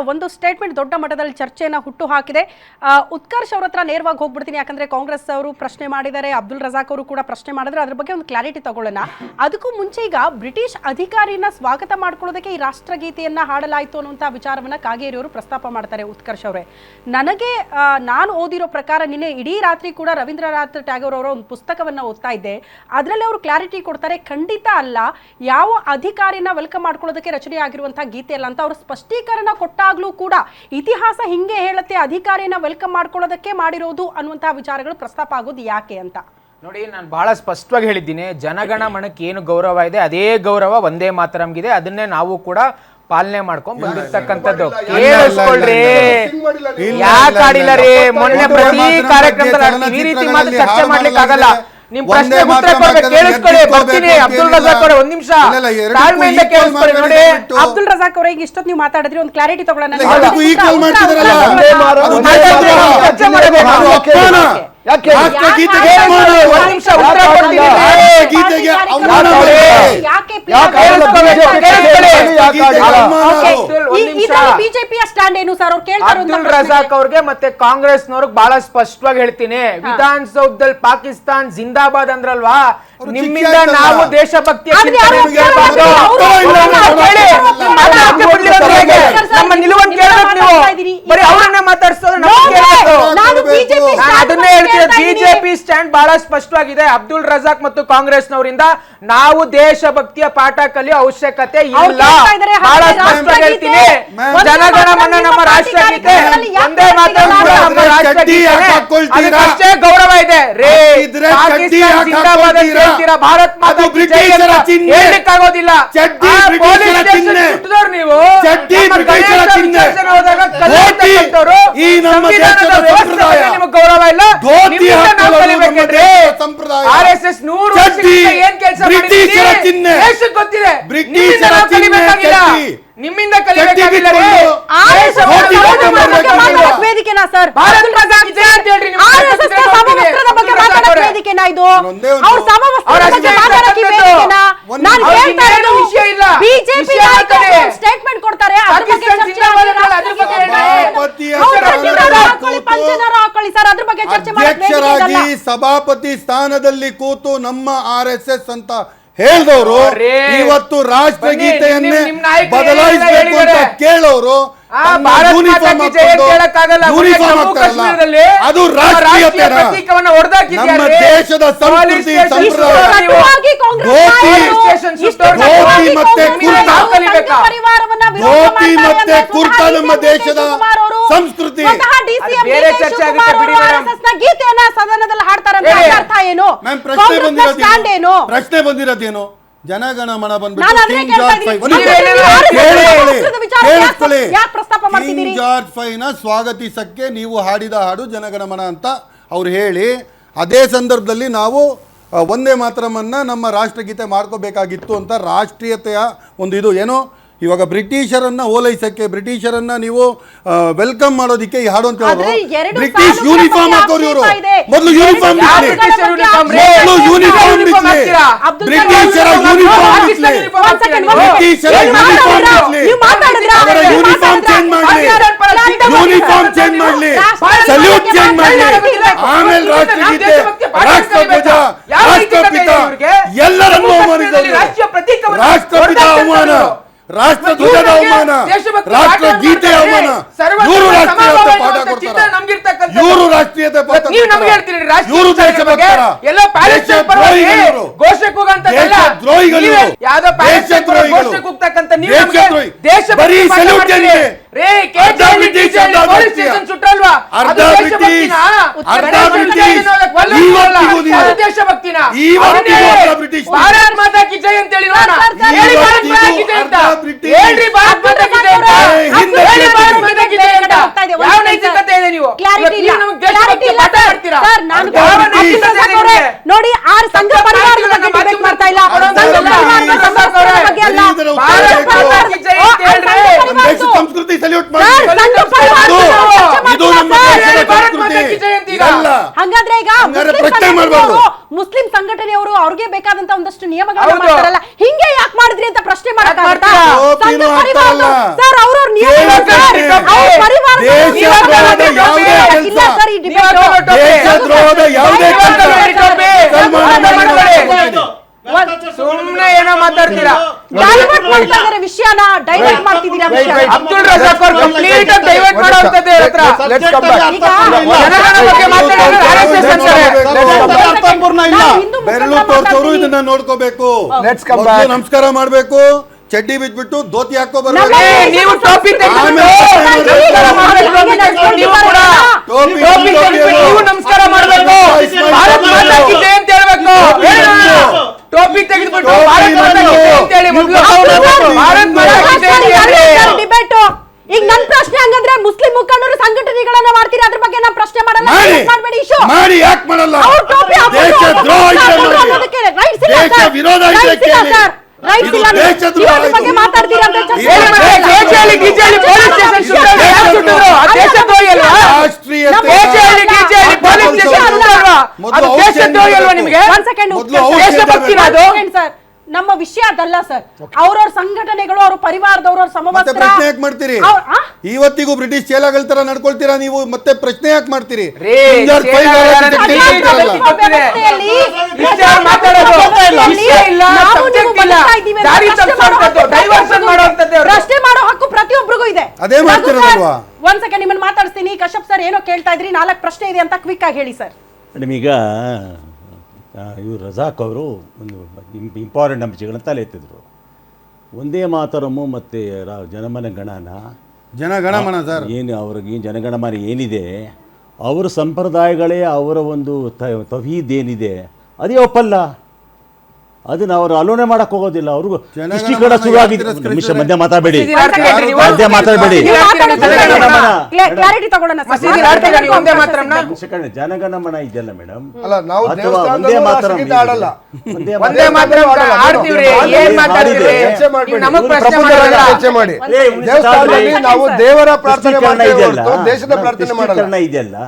ಒಂದು ಸ್ಟೇಟ್ಮೆಂಟ್ ದೊಡ್ಡ ಮಟ್ಟದಲ್ಲಿ ಚರ್ಚೆಯನ್ನು ಹುಟ್ಟು ಹಾಕಿದೆ ಉತ್ಕರ್ಷ್ ಅವ್ರ ಹತ್ರ ನೇರವಾಗಿ ಹೋಗ್ಬಿಡ್ತೀನಿ. ಯಾಕಂದ್ರೆ ಕಾಂಗ್ರೆಸ್ ಅವರು ಪ್ರಶ್ನೆ ಮಾಡಿದ್ದಾರೆ, ಅಬ್ದುಲ್ ರಜಾಕ್ ಅವರು ಕೂಡ ಪ್ರಶ್ನೆ ಮಾಡಿದ್ರೆ. ಅದ್ರ ಬಗ್ಗೆ ಒಂದು ಕ್ಲಾರಿಟಿ ತಗೊಳ್ಳೋಣ. ಅದಕ್ಕೂ ಮುಂಚೆ ಈಗ ಬ್ರಿಟಿಷ್ ಅಧಿಕಾರಿನ ಸ್ವಾಗತ ಮಾಡ್ಕೊಳ್ಳೋದಕ್ಕೆ ಈ ರಾಷ್ಟ್ರಗೀತೆಯನ್ನ ಹಾಡಲಾಯಿತು ಅನ್ನುವಂಥ ವಿಚಾರವನ್ನ ಕಾಗೇರಿ ಅವರು ಪ್ರಸ್ತಾಪ ಮಾಡ್ತಾರೆ ಉತ್ಕರ್ಷ್ ಅವರೇ. ನನಗೆ ನಾನು ಓದಿರೋ ಪ್ರಕಾರ ನಿನ್ನೆ ಇಡೀ ರಾತ್ರಿ ಕೂಡ ರವೀಂದ್ರನಾಥ್ ಟ್ಯಾಗೋರ್ ಅವರ ಒಂದು ಪುಸ್ತಕವನ್ನ ಓದ್ತಾ ಇದ್ದೆ. ಅದರಲ್ಲಿ ಅವರು ಕ್ಲಾರಿಟಿ ಕೊಡ್ತಾರೆ. ಖಂಡಿತ ಅಲ್ಲ, ಯಾವ ಅಧಿಕಾರಿನ ವೆಲ್ಕಮ್ ಮಾಡ್ಕೊಳ್ಳೋದಕ್ಕೆ ರಚನೆ ಆಗಿರುವಂತಹ ಗೀತೆ ಅಲ್ಲ ಅಂತ ಅವರು ಸ್ಪಷ್ಟೀಕರಣ ಕೊಟ್ಟಾಗ್ಲೂ ಕೂಡ ಇತಿಹಾಸ ಹಿಂಗೆ ಹೇಳುತ್ತೆ ಅಧಿಕಾರಿನ ವೆಲ್ಕಮ್ ಮಾಡ್ಕೊಳ್ಳೋದಕ್ಕೆ ಮಾಡಿರೋದು ಅನ್ನುವಂತಹ ವಿಚಾರಗಳು ಪ್ರಸ್ತಾಪ ಆಗೋದು ಯಾಕೆ ಅಂತ. ನೋಡಿ ನಾನು ಬಹಳ ಸ್ಪಷ್ಟವಾಗಿ ಹೇಳಿದ್ದೀನಿ ಜನಗಣ ಮನಕ್ಕೆ ಏನು ಗೌರವ ಇದೆ ಅದೇ ಗೌರವ ಒಂದೇ ಮಾತರಂಗಿದೆ ಅದನ್ನೇ ನಾವು ಕೂಡ ಪಾಲನೆ ಮಾಡ್ಕೊಂಡ್ ಬಂದಿರ್ತಕ್ಕಂಥದ್ದು. ಕೇಳಿಸ್ಕೊಳ್ರಿ. ಯಾಕೆ ಆಡಿಲ್ಲ ರೀ? ಮೊನ್ನೆ ಪ್ರತಿ ಕಾರ್ಯಕ್ರಮದಲ್ಲಿ ಈ ರೀತಿ ಮಾತ್ರ ಚರ್ಚೆ ಮಾಡ್ಲಿಕ್ಕೆ ಆಗಲ್ಲ ನಿಮ್ ಪ್ರಶ್ನೆ ಉತ್ತರ ಕೊಡ್ಬೇಕು ಕೇಳಿಸ್ಕೊಳ್ಳಿ ಬರ್ತೀನಿ. ಅಬ್ದುಲ್ ರಜಾಕ್ ಅವರೇ ಒಂದ್ ನಿಮಿಷ. ತಾಳ್ಮೆಯಿಂದ ಕೇಳಿಸ್ಕೊಳ್ಳಿ ನೋಡಿ. ಅಬ್ದುಲ್ ರಜಾಕ್ ಅವರೇ ಈಗ ಇಷ್ಟೊತ್ತು ನೀವು ಮಾತಾಡಿದ್ರಿ ಒಂದು ಕ್ಲಾರಿಟಿ ತಗೊಳ್ಳೋಣ? ಚರ್ಚೆ ಮಾಡ್ಬೇಕು. ಯಾಕೆ? ಗೀತೆಗೆ ಅವಮಾನ ಬಿಜೆಪಿಯ ಸ್ಟ್ಯಾಂಡ್ ಏನು ಸರ್? ಅವ್ರು ರಜಾಕ್ ಅವ್ರಿಗೆ ಮತ್ತೆ ಕಾಂಗ್ರೆಸ್ನವ್ರಿಗೆ ಬಹಳ ಸ್ಪಷ್ಟವಾಗಿ ಹೇಳ್ತೀನಿ. ವಿಧಾನಸೌಧದಲ್ಲಿ ಪಾಕಿಸ್ತಾನ್ ಜಿಂದಾಬಾದ್ ಅಂದ್ರಲ್ವಾ? ನಿಮ್ಮಿಂದ ನಾವು ದೇಶಭಕ್ತಿ. ನಿಮ್ಮ ಮಾತು ನಿಲುವನ್ನು ನೀವು. ಬರೀ ಅವ್ರನ್ನೇ ಮಾತಾಡ್ಸೋದು ಅದನ್ನೇ ಹೇಳ್ತೀನಿ ಬಿಜೆಪಿ ಸ್ಟ್ಯಾಂಡ್ ಬಹಳ ಸ್ಪಷ್ಟವಾಗಿದೆ. ಅಬ್ದುಲ್ ರಜಾಕ್ ಮತ್ತು ಕಾಂಗ್ರೆಸ್ನವರಿಂದ ನಾವು ದೇಶಭಕ್ತಿಯ ಪಾಠ ಕಲಿಯೋ ಅವಶ್ಯಕತೆ ಇಲ್ಲ. ಬಹಳ ಸ್ಪಷ್ಟವಾಗಿ ಹೇಳ್ತೀನಿ. ಜನಗಣ ಮನ ನಮ್ಮ ರಾಷ್ಟ್ರಗೀತೆ ಒಂದೇ ನಮ್ಮ ರಾಷ್ಟ್ರಗೀತೆ ಅದಕ್ಕಷ್ಟೇ ಗೌರವ ಇದೆ. ರೇ ಪಾಕಿಸ್ತಾನ ಜಿಂದಾಬಾದ್ ಹೇಳ್ತೀರಾ ಭಾರತ್ ಮಾತಾ. ಸುಟ್ಟಿದವ್ರು ನೀವು ಚಡ್ಡಿ ನಮ್ಮ ಬ್ರಿಟಿಷರ ಗಣೇಶ ಚಿಹ್ನೆ. ವಿಸರ್ಜನೆ ಧೋತಿ ಈ ನಮ್ಮ ದೇಶದ ವ್ಯವಸ್ಥೆ ಸಂಪ್ರದಾಯ. ನಿಮಗೆ ಗೌರವ ಇಲ್ಲ. ಆರ್ ಎಸ್ ಎಸ್ ನೂರು ಏನ್ ಕೆಲಸ ಬ್ರಿಟಿಷರ ಚಿಹ್ನೆ. ದೇಶಕ್ಕೆ ಗೊತ್ತಿದೆ ಬ್ರಿಟಿಷರ ನಿಮ್ಮಿಂದ ಕಲಿಬೇಕಾಗಿಲ್ಲ ಚಡ್ಡಿ. ನಿಮ್ಮಿಂದ ಕಲಿಬೇಕಾಗಿಲ್ಲ ರೀ. ಬಿಟ್ಕೊಂಡು RSS ನ ದೇಶಭಕ್ತಿ ಧೋತಿ ಸಮವಸ್ತ್ರದ ಬಗ್ಗೆ ಹಾಕೊಂಡು ಮಾತಾಡಕ್ ವೇದಿಕೆನಾ ಸರ್ ಭಾರತ ಅಂತ ಹೇಳ್ರಿ ವೇದಿಕೆನಾ ಇದು ಅವ್ರ. ಬಿಜೆಪಿ ಸ್ಟೇಟ್ಮೆಂಟ್ ಕೊಡ್ತಾರೆ. ಅಧ್ಯಕ್ಷರಾಗಿ ಸಭಾಪತಿ ಸ್ಥಾನದಲ್ಲಿ ಕೂತು ನಮ್ಮ ಆರ್ ಎಸ್ ಎಸ್ ಅಂತ ಹೇಳಿದವರು ಇವತ್ತು ರಾಷ್ಟ್ರಗೀತೆಯನ್ನೇ ಗೀತೆಯನ್ನೇ ಬದಲಾಯಿಸಬೇಕು ಅಂತ ಕೇಳೋರು ಅದು ನಮ್ಮ ರಾಷ್ಟ್ರೀಯತೆನ? ರಾಷ್ಟ್ರೀಯ ಪ್ರತೀಕವನ್ನ ಹೊಡೆದಾಕಿದ್ಯಾರೆ. ನಮ್ಮ ದೇಶದ ಸಂಸ್ಕೃತಿ ಸಂಪ್ರದಾಯ. ಮತ್ತೆ ಕುರ್ತಾ ಮಾಡ್ತಾರೆ ಮತ್ತೆ ಕುರ್ತಾ ನಮ್ಮ ದೇಶದ ಸಂಸ್ಕೃತಿ. ಸ್ವತಃ DCM ಅದು ಬೇರೆ ಡಿ ಚರ್ಚೆ ಆಗುತ್ತೆ ಬಿಡಿ ಮೇಡಮ್. ಗೀತೆಯನ್ನ ಸದನದಲ್ಲಿ ಹಾಡ್ತಾರೆ ಅರ್ಥ ಏನು ಮ್ಯಾಮ್ ಪ್ರಶ್ನೆ ಬಂದಿರೋದೇನು ಪ್ರಶ್ನೆ ಬಂದಿರೋದೇನು ಜನಗಣ ಮನ ನಾನು ಬಂದ್ಬಿಟ್ಟು ಜಾರ್ಜ್ ಇದ್ದೀನಿ. ಫೈವ್ ಒಂದು ಮತ್ತೆ ನಿಮಿಷ. ನೀವು RSS ಕೇಳಿಸ್ಕೊಳ್ಳಿ, ಸಂಸ್ಕೃತದ ವಿಚಾರ ಯಾಕೆ- ಕೇಳಿಸ್ಕೊಳ್ಳಿ. ಯಾಕೆ ಪ್ರಸ್ತಾಪ ಮಾಡ್ತಿದ್ದೀರಿ? ಕಿಂಗ್ ಜಾರ್ಜ್ ಫೈವ್ನ ಸ್ವಾಗತಿಸಕ್ಕೆ ನೀವು ಹಾಡಿದ ಹಾಡು ಜನಗಣಮನ ಅಂತ ಅವ್ರು ಹೇಳಿ ಅದೇ ಸಂದರ್ಭದಲ್ಲಿ ನಾವು ಒಂದೇ ಮಾತ್ರಮನ್ನ ನಮ್ಮ ರಾಷ್ಟ್ರಗೀತೆ ಮಾಡ್ಕೋಬೇಕಾಗಿತ್ತು ಅಂತ ರಾಷ್ಟ್ರೀಯತೆಯ ಒಂದು ಇದು ಏನು ಇವಾಗ ಬ್ರಿಟಿಷರನ್ನ ಓಲೈಸಕ್ಕೆ ಬ್ರಿಟಿಷರನ್ನ ನೀವು ವೆಲ್ಕಮ್ ಮಾಡೋದಿಕ್ಕೆ ಈ ಹಾಡು ಅಂತ ಹೇಳೋದು. ಬ್ರಿಟಿಷ್ ಯೂನಿಫಾರ್ಮ್ ಹಾಕೋರು ಇವರು. ಮೊದಲು ಯೂನಿಫಾರ್ಮ್ ಮೊದಲು ಯೂನಿಫಾರ್ಮ್? ಅಬ್ದುಲ್ ಬ್ರಿಟಿಷರ ಯೂನಿಫಾರ್ಮ್ ನೀವು? ಬ್ರಿಟಿಷರ ಯೂನಿಫಾರ್ಮ್. ಅವರ ಯೂನಿಫಾರ್ಮ್ ಚೇಂಜ್ ಮಾಡ್ಲಿ. ಯೂನಿಫಾರ್ಮ್ ಮಾಡಿ. ಚೇಂಜ್ ಮಾಡ್ಲಿ. ಸಲ್ಯೂಟ್ ಚೇಂಜ್ ಮಾಡ್ಲಿ. ಆಮೇಲೆ ರಾಷ್ಟ್ರಗೀತೆ ರಾಷ್ಟ್ರಧ್ವಜ ರಾಷ್ಟ್ರಪಿತ ಎಲ್ಲರನ್ನೂ ಅವಮಾನಿಸಿದ್ರು ರಾಷ್ಟ್ರಪಿತ ಅವಮಾನ. ರಾಷ್ಟ್ರಧ್ವಜದ ಅವಮಾನ ರಾಷ್ಟ್ರಗೀತೆ ಅವಮಾನ ಇವರು ರಾಷ್ಟ್ರೀಯತೆ ಪಾಠ ಕೊಡ್ತಾರೆ ಇವರು ರಾಷ್ಟ್ರೀಯತೆ ಪಾಠ ನೀವು ನಮ್ಗೆ. ಹೇಳ್ತೀರಿ ಇವರು ದೇಶಭಕ್ತರ ಎಲ್ಲೋ ಪರವಾಗಿ. ಘೋಷಕ್ಕೆ ಹೋಗಂತದ್ದಲ್ಲ. ದ್ರೋಹಿಗಳು. ಯಾವ್ದೋ ಘೋಷಕ್ಕೆ ಹೋಗ್ತಕ್ಕಂತ ನೀವು ನಮ್ಗೆ ಬರೀ. ಏನಿದೆ? ರೇ, ಅರ್ಧ ಬ್ರಿಟಿಷ್, ಅರ್ಧ ಪೊಲೀಸ್ ಸ್ಟೇಷನ್ ಸುಟ್ರಲ್ವಾ? ಅರ್ಧ ಬ್ರಿಟಿಷ್, ದೇಶಭಕ್ತಿನಾ? ಅರ್ಧ ಬ್ರಿಟಿಷ್. ವಿಸರ್ಜನೆ ಇವತ್ತಿಗೂ ನೀವು- ದೇಶಭಕ್ತಿನ ಇವತ್ತಿಗೂ ಅರ್ಧ ಬ್ರಿಟಿಷ್. ಭಾರತ್ ಮಾತಾ ಕಿ ಜೈ ಅಂತ ಹೇಳಿ ನೋಡೋಣ. ಸರ್, ಸರ್, ಹೇಳಿ ಭಾರತ್ ಮಾತಾ ಕಿ ಅಂತ. ಹೇಳ್ರಿ ಭಾರತ್ ಮಾತಾ ಕಿ ಜೈ ಅಂತ. ಹಿಂದೆ ಹೇಳಿ ಭಾರತ್ ಮಾತಾ ಕಿ ಅಂತ. ಇದೆ, ಯಾವ. ನೈತಿಕತೆ ಇದೆ ನೀವು ಕ್ಲಾರಿಟಿ ಇಲ್ಲ ಕ್ಲಾರಿಟಿ ಇಲ್ಲ ಸರ್. ನಾನು ನೋಡಿ ಆರು ಸಂಘ ಪರಿವಾರದ ಬಗ್ಗೆ ಡಿಬೇಟ್ ಮಾಡ್ತಾ ಇಲ್ಲ ಸಂಘ ಬಗ್ಗೆ ಅಲ್ಲ ಭಾರತ್ ಮಾತಾ ಅಂತ ಹೇಳ್ರಿ. ದೇಶ ಸಂಸ್ಕೃತಿ ಸಲ್ಯೂಟ್ ಮಾಡಿ ಸಂಘ ಇದು- ನಮ್ಮ ದೇಶದ ಸಂಸ್ಕೃತಿ ಹಂಗಾದ್ರೆ ಈಗ ಪ್ರಶ್ನೆ ಸಂಘಟನೆಗಳು ಮಾಡ್ಬಾರ್ದು. ಮುಸ್ಲಿಂ ಸಂಘಟನೆಯವರು ಅವ್ರಿಗೆ ಬೇಕಾದಂತ ಒಂದಷ್ಟು ನಿಯಮಗಳನ್ನ ಹೌದು. ಮಾಡ್ತಾರಲ್ಲ ಹಿಂಗೆ ಯಾಕೆ ಮಾಡಿದ್ರಿ ಅಂತ ಪ್ರಶ್ನೆ ಮಾಡಕ್ಕಾಗತ್ತಾ? ಮಾಡ್ತೀರಾ? ಟೋಪಿನೂ ಸಂಘ ಪರಿವಾರದವ್ರು- ಹಾಕ್ತಾರಲ್ಲ. ಸರ್ ಅವ್ರವ್ರ ನಿಯಮ ಕೇಳಕ್ಕೆ ಸರ್. ಟೋಪಿ. ಅವ್ರ ಪರಿವಾರದವ್ರು ದೇಶ ನಿಯಮಗಳನ್ನ ದ್ರೋಹದ ಯಾವುದೇ ಇಲ್ಲ ಕೆಲ್ಸ. ಸರ್ ಈ ನೀವು debate. ಹಾಕೋ ಟೋಪಿ. ದೇಶದ್ರೋಹದ ಯಾವುದೇ ಕೆಲಸ. ಸಲ್ಮಾನ್ ಸಲ್ಮಾನ್ ಮಾಡ್ಕೊಳ್ಳಿ. ಮಾಡ್ಕೊಳ್ಳಿ. ಸುಮ್ನೆ ಏನೋ ಮಾತಾಡ್ತೀರಾ ಡೈವರ್ಟ್ ಮಾಡ್ತಾ ಇದಾರೆ ವಿಷಯನ ಡೈವರ್ಟ್ ಮಾಡ್ತಿದ್ದೀರಾ ವಿಷಯ ಅಬ್ದುಲ್ ರಜಾಕ್ ಅವ್ರು ಕಂಪ್ಲೀಟ್ ಆಗಿ ಡೈವರ್ಟ್ ಮಾಡೋಂಥದ್ದು ಇವ್ರ ಹತ್ರ Let's come back. ಈಗ ಜನಗಣ ಬಗ್ಗೆ ಮಾತಾಡಿದ್ರೆ RSS ಅಂತಾರೆ. ಇಲ್ಲ. ಬೆರಳು ತೋರ್ಸೋರು. ಇದನ್ನ ನೋಡ್ಕೋಬೇಕು. Let's come ಮೊದ್ಲು back. ನಮಸ್ಕಾರ ಮಾಡ್ಬೇಕು. ಚಡ್ಡಿ ಬಿಟ್ಬಿಟ್ಟು ಧೋತಿ ಹಾಕೋ ಬರ್ಬೇಕು ಏ, ನೀವು ಟೋಪಿ ತೆಗೆದುಬಿಟ್ಟು ಆಮೇಲೆ ನಮಸ್ಕಾರ ಮಾಡ್ಬೇಕು. ನೀವು ಕೂಡ ಟೋಪಿ ನೀವು ನಮಸ್ಕಾರ ಮಾಡ್ಬೇಕು. ಭಾರತ್ ಮಾತಾ ಕಿ ಜೈ ಅಂತ ಹೇಳ್ಬೇಕು. ಏನು? ಟೋಪಿ ತೆಗೆದ್ಬಿಟ್ಟು ಟೋಪಿ ಭಾರತ್ ಮಾತಾ ಕಿ ಜೈ ಅಂತ ಹೇಳಿ ಮೊದ್ಲು ಭಾರತ್ ಮಾತಾ ಕಿ ಜೈ ಅಂತ ಹೇಳಿ ಡಿಬೇಟ್ ಈಗ ನನ್ ಪ್ರಶ್ನೆ ಹಂಗಂದ್ರೆ ಮುಸ್ಲಿಂ ಮುಖಂಡರು ಸಂಘಟನೆಗಳನ್ನ ಮಾಡ್ತೀರಾ ಅದ್ರ ಬಗ್ಗೆ ನಾನು ಪ್ರಶ್ನೆ ಮಾಡಲ್ಲ ಮಾಡಿ debate ಇಶ್ಯೂ ಮಾಡಿ ಯಾಕೆ ಮಾಡಲ್ಲ ಅವ್ರ ಟೋಪಿ ಹಾಕೊಂಡು ದೇಶ ದ್ರೋಹ ಇದೆ ಹಾಕೊಂಡು ನೋಡಿ. ಅನ್ನೋದಕ್ಕೆ rights ಇಲ್ಲ ದೇಶ ವಿರೋಧ ಇದೆ ಕೇಳಿ. sir. ಇಲ್ಲ ಅಂದ್ರೆ ದೇಶ ನೀವು ದ್ರೋಹ ಅದ್ರ ಬಗ್ಗೆ ಮಾತಾಡ್ತೀರಾ ಅಂತ ಚರ್ಚೆ ಏನು ಮಾಡಲ್ಲ. ಮತ್ತೆ ಕೇಜಲ್ಲಿ ಗಿಜಲ್ಲಿ ಪೊಲೀಸ್ ಸ್ಟೇಷನ್ ಸುತ್ತೋರು ಯಾರು ಸುಟ್ಟಿದ್ರು ಆ ದೇಶದ್ರೋಹಿ ಅಲ್ವಾ ರಾಷ್ಟ್ರೀಯತೆ ಕೇಜಲ್ಲಿ ಗಿಜಲ್ಲಿ ಪೊಲೀಸ್ ಸ್ಟೇಷನ್ ಸುತ್ತೋಲ್ವಾ ಅದು ಅವ್ರು ದೇಶದ್ರೋಹಿ ಅಲ್ವಾ ನಿಮಗೆ ಒಂದ್ ಸೆಕೆಂಡ್ ಅದು ನಮ್ಮ ವಿಷಯ ಅದಲ್ಲ ಸರ್. ಅವ್ರವ್ರ ಸಂಘಟನೆಗಳು ಅವ್ರ ಪರಿವಾರದವ್ರ ಮತ್ತೆ ಸಮವಸ್ತ್ರ. ಪ್ರಶ್ನೆ ಯಾಕೆ ಮಾಡ್ತೀರಿ? ಅವ್ರ್- ಆ? ಇವತ್ತಿಗೂ ಬ್ರಿಟಿಷ್ ಚೇಲಾಗಳ ತರ ನಡ್ಕೊಳ್ತೀರಾ ನೀವು? ಮತ್ತೆ ಪ್ರಶ್ನೆ ಯಾಕೆ ಮಾಡ್ತೀರಿ? ರೇ, ಮುಂಜಾನೆ ಚೇಲಾಗಳ ಇಲ್ಲ. ಇರ್ತೀರಲ್ಲ. ವ್ಯವಸ್ಥೆಯಲ್ಲಿ ವಿಚಾರ ಮಾತಾಡೋದು ವಿಷಯ ಇಲ್ಲ. ನಾವು ನೀವು ಸಬ್ಜೆಕ್ಟ್ ಇಲ್ಲ. ಬದುಕ್ತಾ ಇದ್ದೀವಿ. ಅಂತ ದಾರಿ ಪ್ರಶ್ನೆ ಮಾಡೋ ತಪ್ಪಿಸೋಂಥದ್ದು ಹಕ್ಕು ಡೈವರ್ಷನ್ ಮಾಡೋಂಥದ್ದು ಅವ್ರು. ಪ್ರಶ್ನೆ ಮಾಡೋ ಹಕ್ಕು ಪ್ರತಿಯೊಬ್ಬರಿಗೂ ಇದೆ. ಅದೇ ಮಾಡ್ತಿರೋದಲ್ವಾ? ರಘು ಸರ್, ಒಂದ್ ಸೆಕೆಂಡ್ ನಿಮ್ಮನ್ನ ಮಾತಾಡ್ತೀನಿ ಕಶ್ಯಪ್ ಸರ್ ಏನೋ ಕೇಳ್ತಾ ಇದ್ರಿ? ನಾಲ್ಕು ಪ್ರಶ್ನೆ ಇದೆ ಅಂತ ಕ್ವಿಕ್ ಆಗಿ ಹೇಳಿ ಸರ್. ಮೇಡಮ್ ಈಗ ಇವರು ರಜಾಕ್ ಅವರು ಒಂದು ಇಂಪಾರ್ಟೆಂಟ್ ಅಂಶಗಳನ್ನು ತಲೆ ಎತ್ತಿದ್ರು. ಒಂದೇ ಮಾತರಮ್ಮು ಮತ್ತು ರಾ ಜನಮನ ಗಣನ. ಜನಗಣಮನ ಸರ್. ಏನು ಅವ್ರಿಗೆ ಜನಗಣಮನ ಏನಿದೆ ಅವರ ಸಂಪ್ರದಾಯಗಳೇ ಅವರ ಒಂದು ತವೀದ್ ಏನಿದೆ ಅದೇ ಒಪ್ಪಲ್ಲ. ಅದನ್ನ ಅವರು ಅಲೋನೆ ಮಾಡಕ್ ಹೋಗೋದಿಲ್ಲ. ಅವ್ರಿಗೂ ದೃಷ್ಟಿಕೋನ ಶುರುವಾಗಿದೆ ಯಾವ್ದ್ರ ನಿಮಿಷ ಮಧ್ಯ ಮಾತಾಡಬೇಡಿ? ಮಧ್ಯ ಮಾತಾಡಬೇಡಿ. ಜನಗಣಮನ. ಕ್ಲಾರಿಟಿ ತಗೊಳ್ಳೋಣ ಸರ್. ನೀವು? ಒಂದೇ ಮಾತ್ರನ್ನ? ಜನಗಣಮನ ಇದೆಯಲ್ಲ ಮೇಡಮ್? ಅಲ್ಲ ನಾವು ಅಥವಾ ಒಂದೇ ಮಾತರಂ ಒಂದೇ ಮಾತ್ರ ದೇವರ ಪ್ರಾರ್ಥನೆ ಇದೆಯಲ್ಲ.